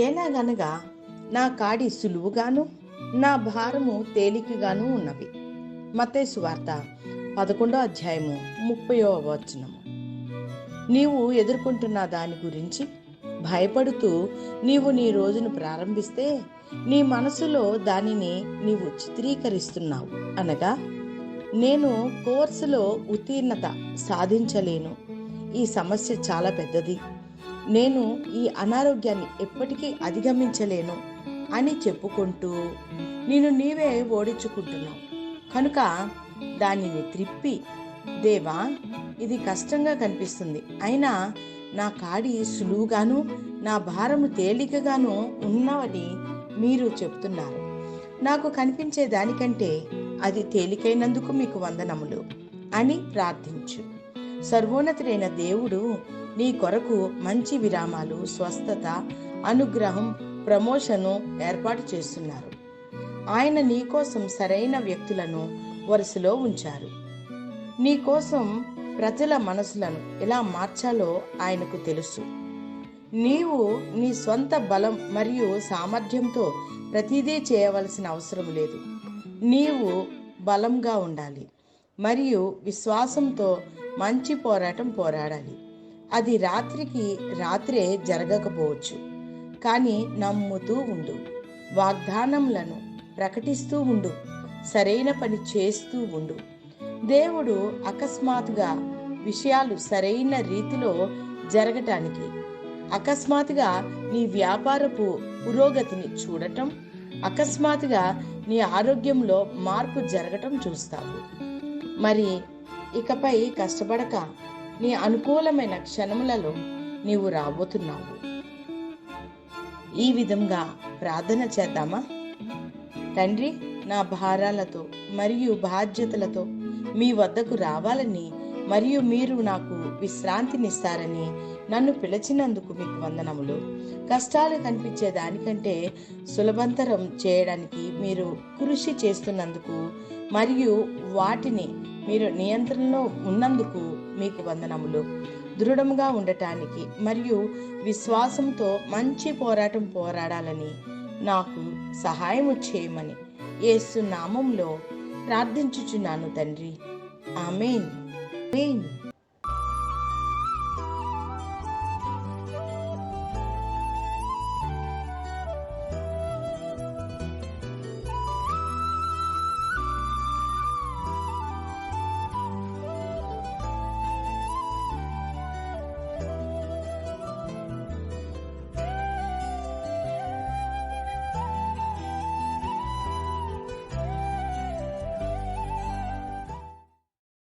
ఎలాగనగా నా కాడి సులువుగాను నా భారము తేలికగాను ఉన్నవి. మతేసు వార్త పదకొండో అధ్యాయము ముప్పయో వచనము. నీవు ఎదుర్కొంటున్న దాని గురించి భయపడుతూ నీవు నీ రోజును ప్రారంభిస్తే నీ మనసులో దానిని నీవు చిత్రీకరిస్తున్నావు అనగా నేను కోర్సులో ఉత్తీర్ణత సాధించలేను. ఈ సమస్య చాలా పెద్దది. నేను ఈ అనారోగ్యాన్ని ఎప్పటికీ అధిగమించలేను అని చెప్పుకుంటూ నేను నీవే ఓడించుకుంటున్నావు. కనుక దానిని త్రిప్పి దేవా ఇది కష్టంగా కనిపిస్తుంది. అయినా నా కాడి సులువుగాను నా భారము తేలికగాను ఉన్నవని మీరు చెప్తున్నారు. నాకు కనిపించే దానికంటే అది తేలికైనందుకు మీకు వందనములు అని ప్రార్థించు. సర్వోన్నతుడైన దేవుడు నీ కొరకు మంచి విరామాలు స్వస్థత అనుగ్రహం ప్రమోషను ఏర్పాటు చేస్తున్నారు. ఆయన నీ కోసం సరైన వ్యక్తులను వరుసలో ఉంచారు. నీ కోసం ప్రజల మనసులను ఎలా మార్చాలో ఆయనకు తెలుసు. నీవు నీ సొంత బలం మరియు సామర్థ్యంతో ప్రతిదీ చేయవలసిన అవసరం లేదు. నీవు బలంగా ఉండాలి. మరియు విశ్వాసంతో మంచి పోరాటం పోరాడాలి. అది రాత్రికి రాత్రే జరగకపోవచ్చు. కానీ నమ్ముతూ ఉండు. వాగ్దానములను ప్రకటిస్తూ ఉండు. సరైన పని చేస్తూ ఉండు. దేవుడు అకస్మాత్తుగా విషయాలు సరైన రీతిలో జరగటానికి అకస్మాత్తుగా నీ వ్యాపారపు పురోగతిని చూడటం అకస్మాత్తుగా నీ ఆరోగ్యంలో మార్పు జరగటం చూస్తావు మరి ఇకపై కష్టపడక నీ అనుకూలమైన క్షణములలో నీవు రాబోతున్నావు. ఈ విధంగా ప్రార్థన చేద్దామా? తండ్రి నా భారాలతో మరియు బాధ్యతలతో మీ వద్దకు రావాలని మరియు మీరు నాకు విశ్రాంతినిస్తారని నన్ను పిలిచినందుకు మీకు వందనములు. కష్టాలు కనిపించే దానికంటే సులభంతరం చేయడానికి మీరు కృషి చేస్తున్నందుకు మరియు వాటిని మీరు నియంత్రణలో ఉన్నందుకు మీకు వందనములు. దృఢంగా ఉండటానికి మరియు విశ్వాసంతో మంచి పోరాటం పోరాడాలని నాకు సహాయం చేయమని ఏసు నామంలో ప్రార్థించుచున్నాను తండ్రి. ఆమెన్. Bem,